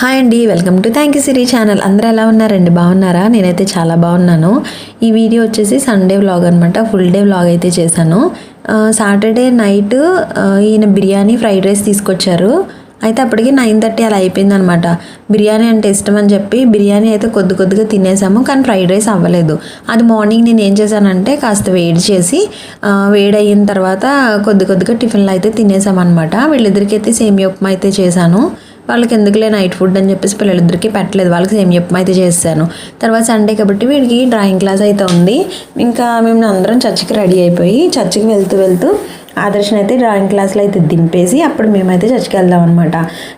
Hi అండి welcome to thank you Siri channel అందరూ ఎలా ఉన్నారండి? బాగున్నారా? నేనైతే చాలా బాగున్నాను. ఈ వీడియో వచ్చేసి సండే వ్లాగ్ అనమాట ఫుల్ డే వ్లాగ్ అయితే చేశాను. సాటర్డే నైట్ ఈయన బిర్యానీ ఫ్రైడ్ రైస్ తీసుకొచ్చారు. అయితే అప్పటికి నైన్ థర్టీ అలా అయిపోయిందనమాట బిర్యానీ అంటే ఇష్టం అని చెప్పి బిర్యానీ అయితే కొద్ది కొద్దిగా తినేసాము కానీ ఫ్రైడ్ రైస్ అవ్వలేదు. అది మార్నింగ్ నేను ఏం చేశానంటే కాస్త వేడి చేసి వేడి అయిన తర్వాత కొద్ది కొద్దిగా టిఫిన్లు అయితే తినేసామన్నమాట. అనమాట వీళ్ళిద్దరికైతే సేమియా ఉప్మా అయితే చేశాను. వాళ్ళకి ఎందుకులే నైట్ ఫుడ్ అని చెప్పేసి పిల్లలిద్దరికి పెట్టలేదు. వాళ్ళకి సేమ్ చెప్పం అయితే చేశాను. తర్వాత సండే కాబట్టి వీడికి డ్రాయింగ్ క్లాస్ అయితే ఉంది. ఇంకా మేము అందరం చర్చికి రెడీ అయిపోయి చర్చికి వెళ్తూ వెళ్తూ ఆదర్శన అయితే డ్రాయింగ్ క్లాస్లో అయితే దింపేసి అప్పుడు మేమైతే చర్చికి వెళ్దాం అనమాట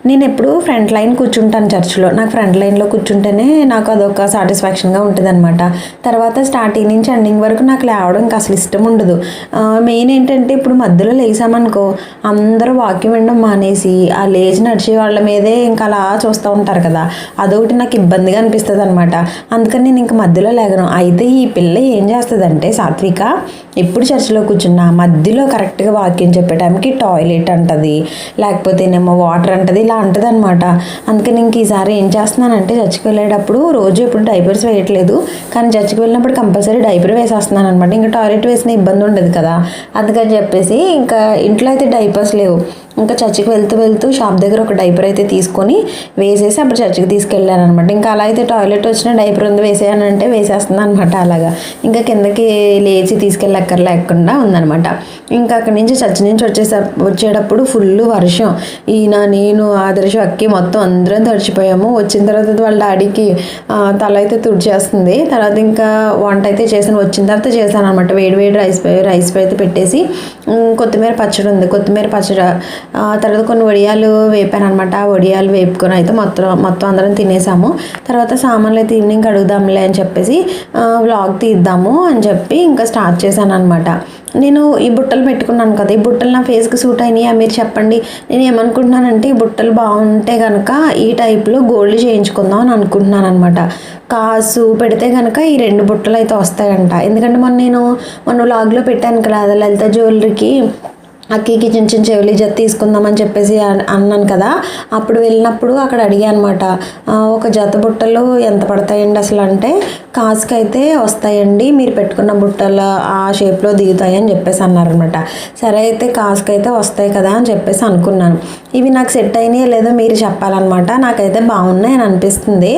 నేను ఎప్పుడు ఫ్రంట్ లైన్ కూర్చుంటాను చర్చిలో నాకు ఫ్రంట్ లైన్లో కూర్చుంటేనే నాకు అదొక సాటిస్ఫాక్షన్గా ఉంటుంది అనమాట తర్వాత స్టార్టింగ్ నుంచి ఎండింగ్ వరకు నాకు లేవడం అసలు ఇష్టం ఉండదు. మెయిన్ ఏంటంటే ఇప్పుడు మధ్యలో లేసామనుకో అందరూ వాక్యం వినడం మానేసి ఆ లేచి నడిచే వాళ్ళ మీదే ఇంకా అలా చూస్తూ ఉంటారు కదా. అదొకటి నాకు ఇబ్బందిగా అనిపిస్తుంది అనమాట అందుకని నేను ఇంక మధ్యలో లేగను. అయితే ఈ పిల్ల ఏం చేస్తుందంటే సాత్విక ఎప్పుడు చర్చిలో కూర్చున్నా? మధ్యలో కరెక్ట్గా వాక్యం చెప్పే టైంకి టాయిలెట్ అంటది లేకపోతేనేమో వాటర్ అంటది ఇలా అంటది అనమాట అందుకని ఇంక ఈసారి ఏం చేస్తున్నానంటే చర్చికి వెళ్ళేటప్పుడు రోజు ఎప్పుడు డైపర్స్ వేయట్లేదు కానీ చర్చికి వెళ్ళినప్పుడు కంపల్సరీ డైపర్ వేసేస్తున్నాను అనమాట ఇంకా టాయిలెట్ వేసిన ఇబ్బంది ఉండదు కదా అందుకని చెప్పేసి ఇంకా ఇంట్లో అయితే డైపర్స్ లేవు. ఇంకా చర్చికి వెళ్తూ వెళ్తూ షాప్ దగ్గర ఒక డైపర్ అయితే తీసుకొని వేసేసి అప్పుడు చర్చికి తీసుకెళ్ళాను అనమాట ఇంకా అలా అయితే టాయిలెట్ వచ్చిన డైపర్ ఉంది వేసేయనంటే వేసేస్తుంది అనమాట అలాగా. ఇంకా కిందకి లేచి తీసుకెళ్ళక్కర్లేకుండా ఉందనమాట ఇంకా అక్కడి నుంచి చర్చి నుంచి వచ్చేసే వచ్చేటప్పుడు ఫుల్ వర్షం. ఈయన నేను ఆదర్శ అక్కి మొత్తం అందరం తడిచిపోయాము. వచ్చిన తర్వాత వాళ్ళ డాడీకి తల అయితే తుడిచేస్తుంది. తర్వాత ఇంకా వంట అయితే చేసాను వచ్చిన తర్వాత చేశాను అనమాట వేడి వేడి రైస్ రైస్ పై అయితే పెట్టేసి కొత్తిమీర పచ్చడి ఉంది. కొత్తిమీర పచ్చడి తర్వాత కొన్ని వడియాలు వేపాను అనమాట ఆ వడియాలు వేపుకొని అయితే మొత్తం మొత్తం అందరం తినేసాము. తర్వాత సామాన్లు అయితే ఈవినింగ్ అడుగుదాంలే అని చెప్పేసి వ్లాగ్ తీద్దాము అని చెప్పి ఇంకా స్టార్ట్ చేశాను అనమాట నేను ఈ బుట్టలు పెట్టుకున్నాను కదా ఈ బుట్టలు నా ఫేస్కి సూట్ అయినాయా మీరు చెప్పండి. నేను ఏమనుకుంటున్నానంటే ఈ బుట్టలు బాగుంటే కనుక ఈ టైప్లో గోల్డ్ చేయించుకుందాం అని అనుకుంటున్నాను అనమాట కాసు పెడితే కనుక ఈ రెండు బుట్టలు అయితే వస్తాయంట. ఎందుకంటే మొన్న నేను మొన్న వ్లాగ్లో పెట్టాను కదా లలిత జ్యువెలరీకి అక్కకి చిన్న చిన్న చెవులి జత తీసుకుందామని చెప్పేసి అన్- అన్నాను కదా. అప్పుడు వెళ్ళినప్పుడు అక్కడ అడిగా అనమాట ఒక జత బుట్టలు ఎంత పడతాయండి అసలు? అంటే కాస్కి అయితే వస్తాయండి. మీరు పెట్టుకున్న బుట్టలు ఆ షేప్లో దిగుతాయి అని చెప్పేసి అన్నారనమాట సరే అయితే కాస్కి అయితే వస్తాయి కదా అని చెప్పేసి అనుకున్నాను. ఇవి నాకు సెట్ అయినాయో లేదో మీరు చెప్పాలన్నమాట. నాకైతే బాగున్నాయి అని అనిపిస్తుంది.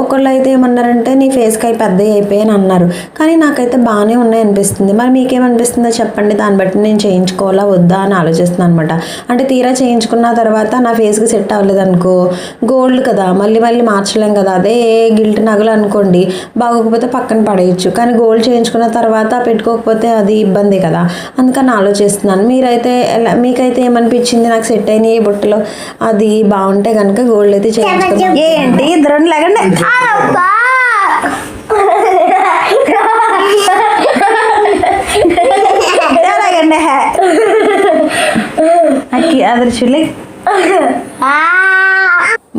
ఒకళ్ళు అయితే ఏమన్నారంటే నీ ఫేస్కి అవి పెద్దవి అయిపోయాయి అని అన్నారు. కానీ నాకైతే బాగానే ఉన్నాయి అనిపిస్తుంది. మరి మీకేమనిపిస్తుందో చెప్పండి. దాన్ని బట్టి నేను చేయించుకోవాలా వద్దా అని ఆలోచిస్తున్నాను అనమాట అంటే తీరా చేయించుకున్న తర్వాత నా ఫేస్కి సెట్ అవ్వలేదు అనుకో గోల్డ్ కదా మళ్ళీ మళ్ళీ మార్చలేం కదా. అదే గిల్ట్ నగలు అనుకోండి. బాగోకపోతే పక్కన పడేయచ్చు. కానీ గోల్డ్ చేయించుకున్న తర్వాత పెట్టుకోకపోతే అది ఇబ్బంది కదా. అందుకని ఆలోచిస్తున్నాను. మీరైతే ఎలా మీకైతే ఏమనిపించింది? నాకు సెట్ అయినాయి ఈ బుట్టలో. అది బాగుంటే కనుక గోల్డ్ అయితే చేయించుకుందాం. ఏంటి? ఇద్దరు లేకండి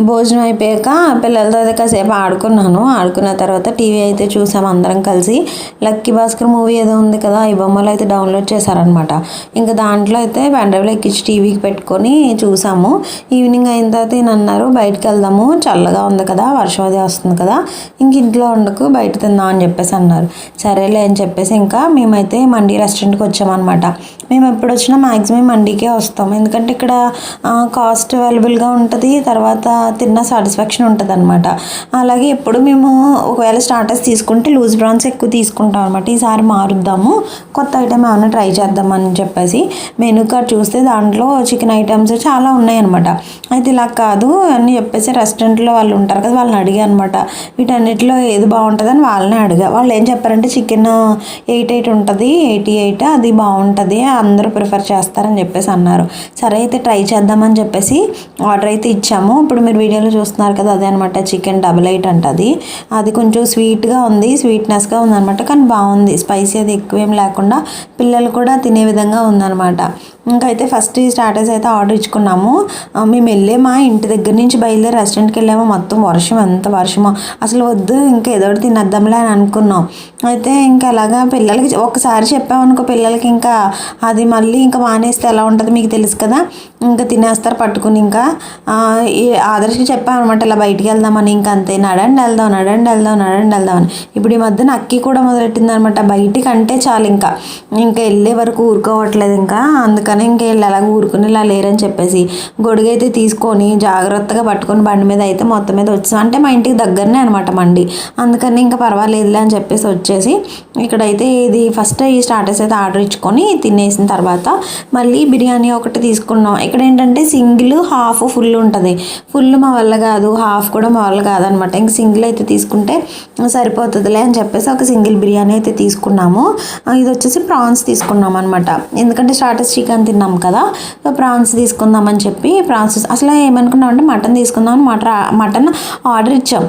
భోజనం అయిపోయాక పిల్లలతో అయితే కాసేపు ఆడుకున్నాను. ఆడుకున్న తర్వాత టీవీ అయితే చూసాం అందరం కలిసి. లక్కీ భాస్కర్ మూవీ ఏదో ఉంది కదా ఈ బొమ్మలు అయితే డౌన్లోడ్ చేశారనమాట ఇంకా దాంట్లో అయితే పెండ్రైవ్లో ఎక్కించి టీవీకి పెట్టుకొని చూసాము. ఈవినింగ్ అయిన తర్వాత నేను అన్నారు బయటకు వెళ్దాము చల్లగా ఉంది కదా వర్షం అది వస్తుంది కదా ఇంక ఇంట్లో ఉండకు బయట తిందాం అని చెప్పేసి అన్నారు. సరేలే అని చెప్పేసి ఇంకా మేమైతే మండీ రెస్టారెంట్కి వచ్చామన్నమాట. మేము ఎప్పుడు వచ్చినా మ్యాక్సిమం మండీకే వస్తాం. ఎందుకంటే ఇక్కడ కాస్ట్ అవైలబుల్గా ఉంటుంది. తర్వాత తిన్న సాటిస్ఫాక్షన్ ఉంటుంది అనమాట అలాగే ఎప్పుడు మేము ఒకవేళ స్టార్టర్స్ తీసుకుంటే లూజ్ బ్రాన్స్ ఎక్కువ తీసుకుంటాం అనమాట ఈసారి మారుద్దాము. కొత్త ఐటెం ఏమైనా ట్రై చేద్దామని చెప్పేసి మెనూ కార్డ్ చూస్తే దాంట్లో చికెన్ ఐటమ్స్ చాలా ఉన్నాయన్నమాట. అయితే ఇలా కాదు అని చెప్పేసి రెస్టారెంట్లో వాళ్ళు ఉంటారు కదా వాళ్ళని అడిగా అనమాట వీటన్నిటిలో ఏది బాగుంటుందని వాళ్ళని అడిగా. వాళ్ళు ఏం చెప్పారంటే చికెన్ ఎయిట్ ఎయిట్ ఉంటుంది ఎయిటీ ఎయిట్ అది బాగుంటుంది అందరూ ప్రిఫర్ చేస్తారని చెప్పేసి అన్నారు. సరే అయితే ట్రై చేద్దామని చెప్పేసి ఆర్డర్ అయితే ఇచ్చాము. ఇప్పుడు మీరు వీడియోలో చూస్తున్నారు కదా అదే అనమాట చికెన్ డబుల్ ఎయిట్ అంటది. అది కొంచెం స్వీట్గా ఉంది స్వీట్నెస్గా ఉందనమాట కానీ బాగుంది. స్పైసీ అది ఎక్కువ ఏం లేకుండా పిల్లలు కూడా తినే విధంగా ఉందన్నమాట. ఇంకైతే ఫస్ట్ స్టార్టర్స్ అయితే ఆర్డర్ ఇచ్చుకున్నాము. మేము మేము వెళ్ళామా? ఇంటి దగ్గర నుంచి బయలుదేరి రెస్టారెంట్కి వెళ్ళాము? మొత్తం వర్షం ఎంత వర్షమో. అసలు వద్దు ఇంకా ఏదో ఒకటి తినేద్దాంలే అని అనుకున్నాం. అయితే ఇంకా అలాగా పిల్లలకి ఒకసారి చెప్పామనుకో పిల్లలకి ఇంకా అది మళ్ళీ ఇంకా మానేస్తే ఎలా ఉంటుంది మీకు తెలుసు కదా? ఇంకా తినేస్తారు పట్టుకుని ఇంకా. ఆదర్శకి చెప్పామన్నమాట ఇలా బయటికి వెళ్దామని ఇంకా అంతే నడండి వెళ్దాం నడండి వెళ్దాం నడండి వెళ్దాం అని. ఇప్పుడు ఈ మధ్యన అక్కి కూడా మొదలెట్టింది అనమాట బయటికి అంటే చాలు ఇంకా. ఇంకా వెళ్ళే వరకు ఊరుకోవట్లేదు ఇంకా అందుకని ఇంకా ఇంకేళ్ళు అలాగ ఊరుకుని ఇలా లేరని చెప్పేసి గొడుగైతే తీసుకొని జాగ్రత్తగా పట్టుకొని బండి మీద అయితే మొత్తం మీద వచ్చాం అంటే మా ఇంటికి దగ్గరనే అనమాట మండి. అందుకని ఇంకా పర్వాలేదులే అని చెప్పేసి వచ్చేసి ఇక్కడైతే ఇది ఫస్ట్ ఈ స్టార్టర్స్ అయితే ఆర్డర్ ఇచ్చుకొని తినేసిన తర్వాత మళ్ళీ బిర్యానీ ఒకటి తీసుకున్నాం. ఇక్కడ ఏంటంటే సింగిల్ హాఫ్ ఫుల్ ఉంటుంది. ఫుల్ మా వల్ల కాదు హాఫ్ కూడా మా వల్ల కాదనమాట. ఇంక సింగిల్ అయితే తీసుకుంటే సరిపోతుందిలే అని చెప్పేసి ఒక సింగిల్ బిర్యానీ అయితే తీసుకున్నాము. ఇది వచ్చేసి ప్రాన్స్ తీసుకున్నాం అనమాట ఎందుకంటే స్టార్టర్స్ చికెన్ తిన్నాం కదా సో ప్రాన్స్ తీసుకుందామని చెప్పి ప్రాన్స్ అసలు ఏమనుకున్నాం అంటే మటన్ తీసుకుందాం మటన్ మటన్ ఆర్డర్ ఇచ్చాం.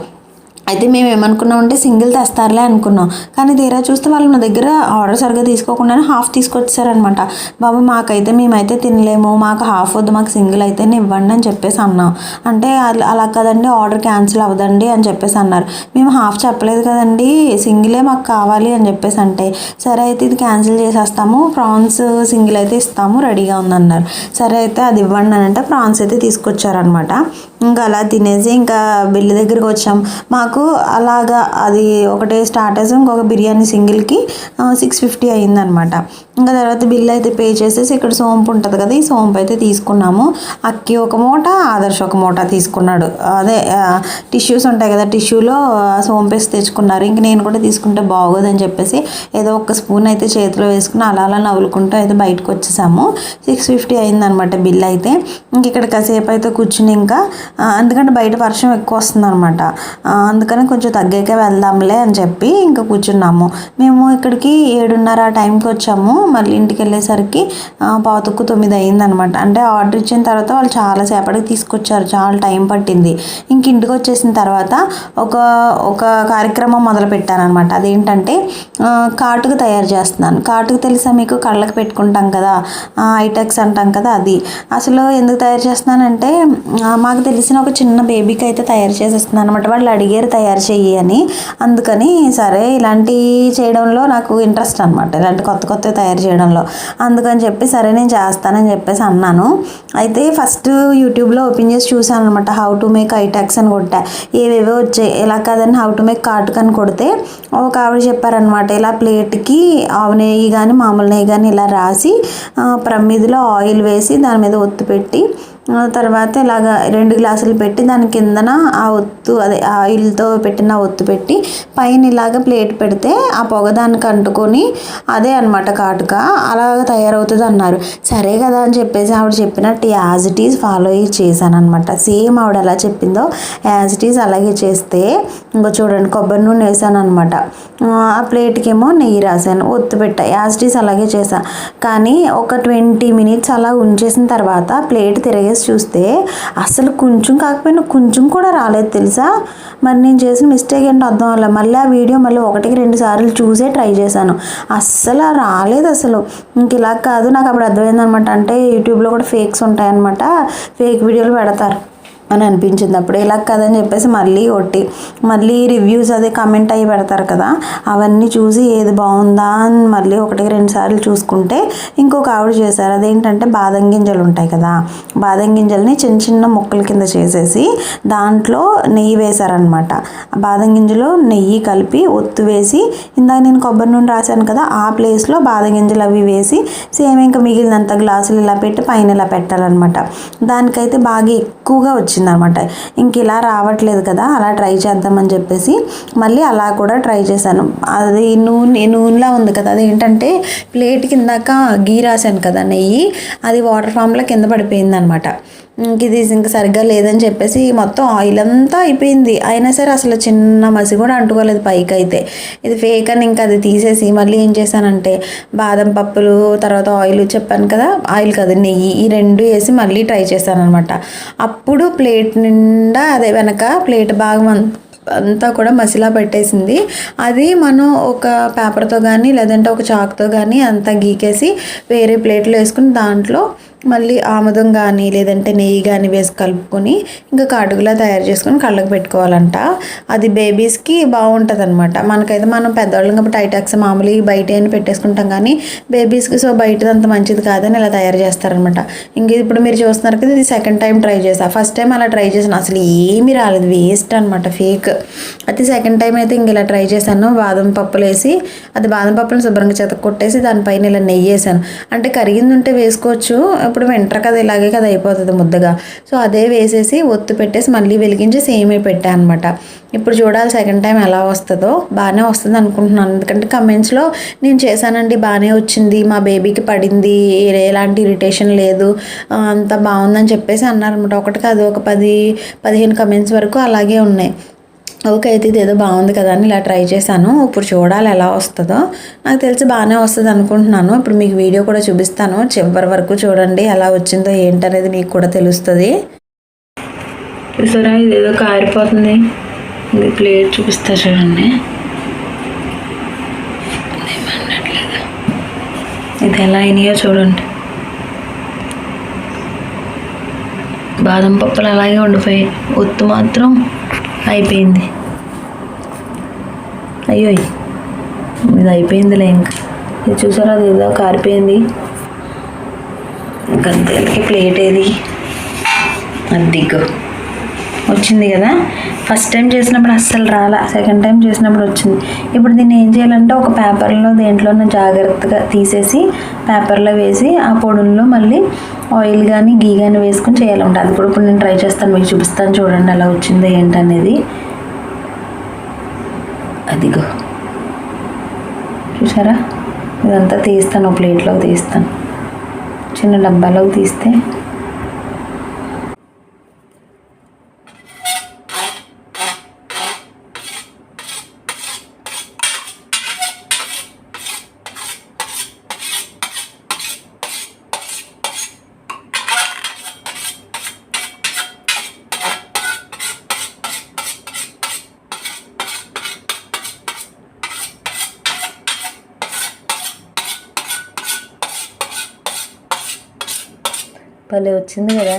అయితే మేము ఏమనుకున్నామంటే సింగిల్ తెస్తారులే అనుకున్నాం. కానీ తీరా చూస్తే వాళ్ళు నా దగ్గర ఆర్డర్ సరిగ్గా తీసుకోకుండానే హాఫ్ తీసుకొచ్చారనమాట బాబు మాకైతే మేమైతే తినలేము మాకు హాఫ్ వద్దు మాకు సింగిల్ అయితేనే ఇవ్వండి అని చెప్పేసి అన్నాం. అంటే అలా కదండి ఆర్డర్ క్యాన్సిల్ అవ్వదండి అని చెప్పేసి అన్నారు. మేము హాఫ్ చెప్పలేదు కదండి సింగిలే మాకు కావాలి అని చెప్పేసి అంటే సరే అయితే ఇది క్యాన్సిల్ చేసేస్తాము ప్రాన్స్ సింగిల్ అయితే ఇస్తాము రెడీగా ఉందన్నారు. సరే అయితే అది ఇవ్వండి అని అంటే ప్రాన్స్ అయితే తీసుకొచ్చారనమాట ఇంకా అలా తినేసి ఇంకా బిల్లు దగ్గరికి వచ్చాం. మాకు అలాగా అది ఒకటే స్టార్టర్స్ ఇంకొక బిర్యానీ సింగిల్కి సిక్స్ ఫిఫ్టీ అయిందనమాట. ఇంకా తర్వాత బిల్ అయితే పే చేసేసి ఇక్కడ సోంపు ఉంటుంది కదా ఈ సోంపు అయితే తీసుకున్నాము. అక్కి ఒక మూట ఆదర్శ్ ఒక మూట తీసుకున్నాడు. అదే టిష్యూస్ ఉంటాయి కదా టిష్యూలో సోంపు వేసి తెచ్చుకున్నారు. ఇంక నేను కూడా తీసుకుంటే బాగోదని చెప్పేసి ఏదో ఒక స్పూన్ అయితే చేతిలో వేసుకుని అలా అలా నవ్వులుకుంటూ అయితే బయటకు వచ్చేసాము. సిక్స్ ఫిఫ్టీ అయిందనమాట బిల్ అయితే. ఇంక ఇక్కడ కాసేపు అయితే కూర్చుని ఇంకా ఎందుకంటే బయట వర్షం ఎక్కువ వస్తుంది అనమాట అందుకని కొంచెం తగ్గాక వెళ్దాంలే అని చెప్పి ఇంకా కూర్చున్నాము. మేము ఇక్కడికి ఏడున్నర ఆ టైంకి వచ్చాము. మళ్ళీ ఇంటికి వెళ్ళేసరికి ఆ, పావుతక్కు తొమ్మిది అయిందనమాట అంటే ఆర్డర్ ఇచ్చిన తర్వాత వాళ్ళు చాలా సేపటికి తీసుకొచ్చారు చాలా టైం పట్టింది. ఇంక ఇంటికి వచ్చేసిన తర్వాత ఒక ఒక కార్యక్రమం మొదలు పెట్టానమాట అదేంటంటే కాటుకు తయారు చేస్తున్నాను. కాటుకు తెలుసా మీకు? కళ్ళకు పెట్టుకుంటాం కదా ఐటెక్స్ అంటాం కదా అది. అసలు ఎందుకు తయారు చేస్తున్నానంటే మాకు తెలిసిన ఒక చిన్న బేబీకి అయితే తయారు చేసేస్తున్నాను అనమాట వాళ్ళు అడిగారు తయారు చెయ్యి అని. అందుకని సరే ఇలాంటి చేయడంలో నాకు ఇంట్రెస్ట్ అనమాట ఇలాంటి కొత్త కొత్తవి తయారు చేయడంలో. అందుకని చెప్పి సరే నేను చేస్తానని చెప్పేసి అన్నాను. అయితే ఫస్ట్ యూట్యూబ్లో ఓపెన్ చేసి చూసాను అనమాట హౌ టు మేక్ ఐటాక్స్ అని కొట్టా. ఏవేవో వచ్చాయి. ఇలా కాదని హౌ టు మేక్ కాటుక అని కొడితే ఒక ఆవిడ చెప్పారనమాట ఇలా ప్లేట్కి ఆవు నెయ్యి కానీ మామూలు నెయ్యి కానీ ఇలా రాసి ప్రమిదిలో ఆయిల్ వేసి దాని మీద ఒత్తు పెట్టి తర్వాత ఇలాగ రెండు గ్లాసులు పెట్టి దాని కిందన ఆ ఒత్తు అదే ఆయిల్తో పెట్టిన ఒత్తు పెట్టి పైన ఇలాగ ప్లేట్ పెడితే ఆ పొగ దానికి అంటుకొని అదే అనమాట కాటుక. అలాగ తయారవుతుంది అన్నారు. సరే కదా అని చెప్పేసి ఆవిడ చెప్పినట్టు యాజ్ ఇట్ ఈజ్ ఫాలో అయ్యి చేశాను అనమాట సేమ్ ఆవిడ ఎలా చెప్పిందో యాజ్ ఇట్ ఈజ్ అలాగే చేస్తే ఇంకో చూడండి కొబ్బరి నూనె వేసాను అనమాట ఆ ప్లేట్కేమో నెయ్యి రాశాను ఒత్తు పెట్టా యాజ్ ఇట్ ఈజ్ అలాగే చేశాను కానీ ఒక ట్వంటీ మినిట్స్ అలా ఉంచేసిన తర్వాత ప్లేట్ తిరిగేసి చూస్తే అసలు కొంచెం కాకపోయినా కొంచెం కూడా రాలేదు తెలుసా? మరి నేను చేసిన మిస్టేక్ ఏంటో అర్థం అవ్వలేదు. మళ్ళీ ఆ వీడియో మళ్ళీ ఒకటికి రెండు సార్లు చూసే ట్రై చేశాను. అస్సలు రాలేదు అసలు. ఇంక ఇలా కాదు నాకు అప్పుడు అర్థమైంది అనమాట అంటే యూట్యూబ్లో కూడా ఫేక్స్ ఉంటాయన్నమాట. ఫేక్ వీడియోలు పెడతారు. అని అనిపించింది అప్పుడు. ఇలా కదని చెప్పేసి మళ్ళీ కొట్టి మళ్ళీ రివ్యూస్ అదే కమెంట్ అయ్యి పెడతారు కదా అవన్నీ చూసి ఏది బాగుందా అని మళ్ళీ ఒకటి రెండు సార్లు చూసుకుంటే ఇంకొక ఆవిడ చేశారు. అదేంటంటే బాదం గింజలు ఉంటాయి కదా బాదం గింజల్ని చిన్న చిన్న ముక్కల కింద చేసేసి దాంట్లో నెయ్యి వేశారనమాట బాదం గింజలు నెయ్యి కలిపి ఒత్తు వేసి ఇందాక నేను కొబ్బరి నూనె రాశాను కదా ఆ ప్లేస్లో బాదం గింజలు అవి వేసి సేమ్ ఇంకా మిగిలినంత గ్లాసులు ఇలా పెట్టి పైన ఇలా పెట్టాలన్నమాట. దానికైతే బాగా ఎక్కువగా వచ్చింది వచ్చిందనమాట. ఇంక ఇలా రావట్లేదు కదా అలా ట్రై చేద్దామని చెప్పేసి మళ్ళీ అలా కూడా ట్రై చేశాను. అది నూనె నూనెలా ఉంది కదా అది ఏంటంటే ప్లేట్ కిందాక గీ రాశాను కదా నెయ్యి అది వాటర్ ఫామ్లో కింద పడిపోయింది అనమాట ఇది ఇంకా సరిగ్గా లేదని చెప్పేసి మొత్తం ఆయిల్ అంతా అయిపోయింది. అయినా సరే అసలు చిన్న మసి కూడా అంటుకోలేదు పైకి అయితే. ఇది ఫేక్ అని ఇంకా అది తీసేసి మళ్ళీ ఏం చేశానంటే బాదం పప్పులు తర్వాత ఆయిల్ చెప్పాను కదా ఆయిల్ కదా నెయ్యి ఈ రెండు వేసి మళ్ళీ ట్రై చేశాను అనమాట అప్పుడు ప్లేట్ నిండా అదే వెనక ప్లేట్ భాగం అంతా అంతా కూడా మసిలా పెట్టేసింది. అది మనం ఒక పేపర్తో కానీ లేదంటే ఒక చాక్తో కానీ అంతా గీకేసి వేరే ప్లేట్లో వేసుకుని దాంట్లో మళ్ళీ ఆముదం కానీ లేదంటే నెయ్యి కానీ వేసి కలుపుకొని ఇంకా కాటుకులా తయారు చేసుకొని కళ్ళకు పెట్టుకోవాలంట. అది బేబీస్కి బాగుంటుంది అనమాట మనకైతే మనం పెద్దవాళ్ళం కాబట్టి ఐటాక్స్ మామూలు బయట అని పెట్టేసుకుంటాం కానీ బేబీస్కి సో బయటది అంత మంచిది కాదని ఇలా తయారు చేస్తారనమాట ఇంక ఇప్పుడు మీరు చూస్తున్నారు కదా ఇది సెకండ్ టైం ట్రై చేసా. ఫస్ట్ టైం అలా ట్రై చేసాను. అసలు ఏమీ రాలేదు. వేస్ట్ అనమాట ఫేక్ అయితే సెకండ్ టైం అయితే ఇంక ఇలా ట్రై చేశాను. బాదం పప్పులు వేసి అది బాదం పప్పులను శుభ్రంగా చెత్త కొట్టేసి దానిపైన ఇలా నెయ్యి వేసాను. అంటే కరిగింది ఉంటే వేసుకోవచ్చు. ఇప్పుడు వింటర్ కదా ఇలాగే కదా అయిపోతుంది ముద్దగా. సో అదే వేసేసి ఒత్తు పెట్టేసి మళ్ళీ వెలిగించి సేమే పెట్టాను అనమాట ఇప్పుడు చూడాలి సెకండ్ టైం ఎలా వస్తుందో. బాగానే వస్తుంది అనుకుంటున్నాను. ఎందుకంటే కమెంట్స్లో నేను చేశానండి బాగానే వచ్చింది మా బేబీకి పడింది ఎలాంటి ఇరిటేషన్ లేదు అంత బాగుందని చెప్పేసి అన్నారనమాట ఒకటి కాదు ఒక పది పదిహేను కమెంట్స్ వరకు అలాగే ఉన్నాయి. ఓకే అయితే ఇదేదో బాగుంది కదా అని ఇలా ట్రై చేశాను. ఇప్పుడు చూడాలి ఎలా వస్తుందో. నాకు తెలిసి బాగానే వస్తుంది అనుకుంటున్నాను. ఇప్పుడు మీకు వీడియో కూడా చూపిస్తాను. చివరి వరకు చూడండి ఎలా వచ్చిందో ఏంటనేది మీకు కూడా తెలుస్తుంది. చూసారా? ఇదేదో కారిపోతుంది. ఇది ప్లేట్ చూపిస్తా చూడండి. ఇది ఎలా అయినాయో చూడండి. బాదం పప్పులు అలాగే ఉండిపోయాయి. ఒత్తు మాత్రం అయిపోయింది. అయ్యో ఇది అయిపోయిందిలే ఇంకా. ఇది చూసారా అది ఏదో కారిపోయింది. ఇంకా ప్లేట్ ఏది? అద్దిగ్గు వచ్చింది కదా. ఫస్ట్ టైం చేసినప్పుడు అస్సలు రాలా. సెకండ్ టైం చేసినప్పుడు వచ్చింది. ఇప్పుడు దీన్ని ఏం చేయాలంటే ఒక పేపర్లో దేంట్లోనే జాగ్రత్తగా తీసేసి పేపర్లో వేసి ఆ పొడుల్లో మళ్ళీ ఆయిల్ కానీ గీ కానీ వేసుకుని చేయాలంట. అది కూడా ఇప్పుడు నేను ట్రై చేస్తాను. మీకు చూపిస్తాను చూడండి అలా వచ్చిందో ఏంటనేది. అదిగో. చూసారా? ఇదంతా తీస్తాను ఒక ప్లేట్లోకి తీస్తాను. చిన్న డబ్బాలోకి తీస్తే భలే వచ్చింది కదా.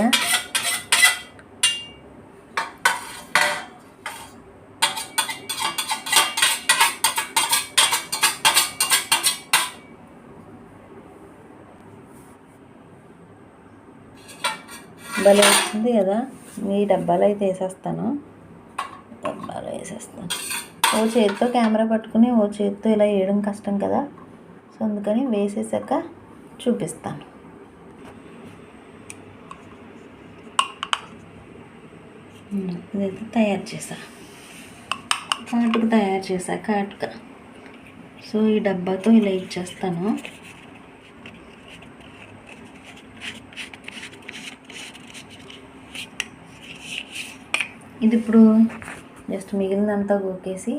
భలే వచ్చింది కదా. ఈ డబ్బాలో అయితే వేసేస్తాను. డబ్బాలో వేసేస్తాను. ఓ చేతితో కెమెరా పట్టుకుని ఓ చేతితో ఇలా వేయడం కష్టం కదా. సో అందుకని వేసేసాక చూపిస్తాను. ఇదైతే తయారు చేసా. కాటుక తయారు చేసా కాటుక. సో ఈ డబ్బాతో ఇలా ఇచ్చేస్తాను. ఇది ఇప్పుడు జస్ట్ మిగిలినంతా గోకేసి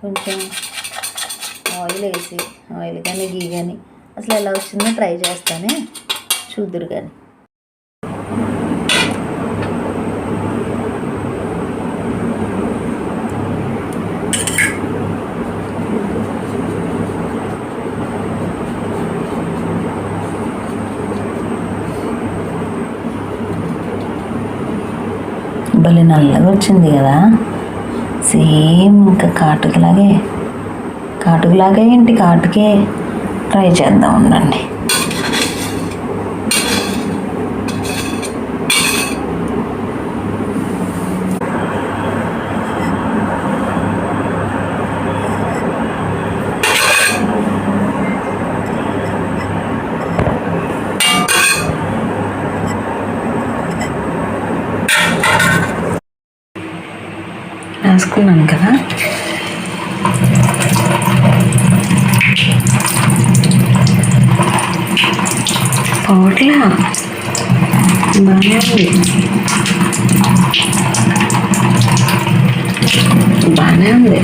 కొంచెం ఆయిల్ వేసి ఆయిల్ కానీ గీ కానీ అసలు ఎలా వచ్చిందో ట్రై చేస్తానే చూద్దురు కానీ భలే నల్లగా వచ్చింది కదా. సేమ్ ఇంకా కాటుకలాగే కాటుకలాగే ఏంటి కాటుకే ట్రై చేద్దాం ఉండండి. రాసుకున్నాను కదా. పోట్లా బాగానే ఉంది బాగానే ఉంది.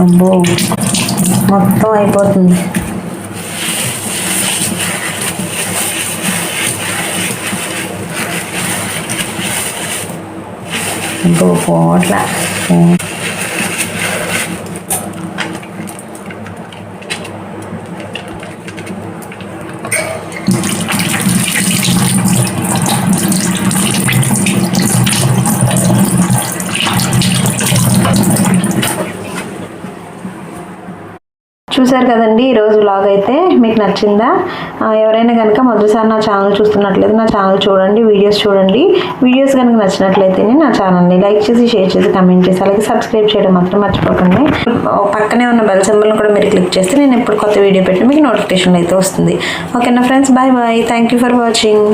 అబ్బో. మొత్తం అయిపోతుంది. ఇంకో పోట్ల చూసారు కదండి ఈరోజు వ్లాగ్ అయితే. మీకు నచ్చిందా? ఎవరైనా కనుక మొదటిసారి నా ఛానల్ చూస్తున్నట్లయితే నా ఛానల్ చూడండి వీడియోస్ చూడండి. వీడియోస్ కనుక నచ్చినట్లయితే నా ఛానల్ని లైక్ చేసి షేర్ చేసి కమెంట్ చేసి అలాగే సబ్స్క్రైబ్ చేయడం మాత్రం మర్చిపోకండి. పక్కనే ఉన్న బెల్ సింబల్ని కూడా మీరు క్లిక్ చేస్తే నేను ఎప్పుడు కొత్త వీడియో పెట్టి మీకు నోటిఫికేషన్ అయితే వస్తుంది. ఓకేనా friends bye bye thank you for watching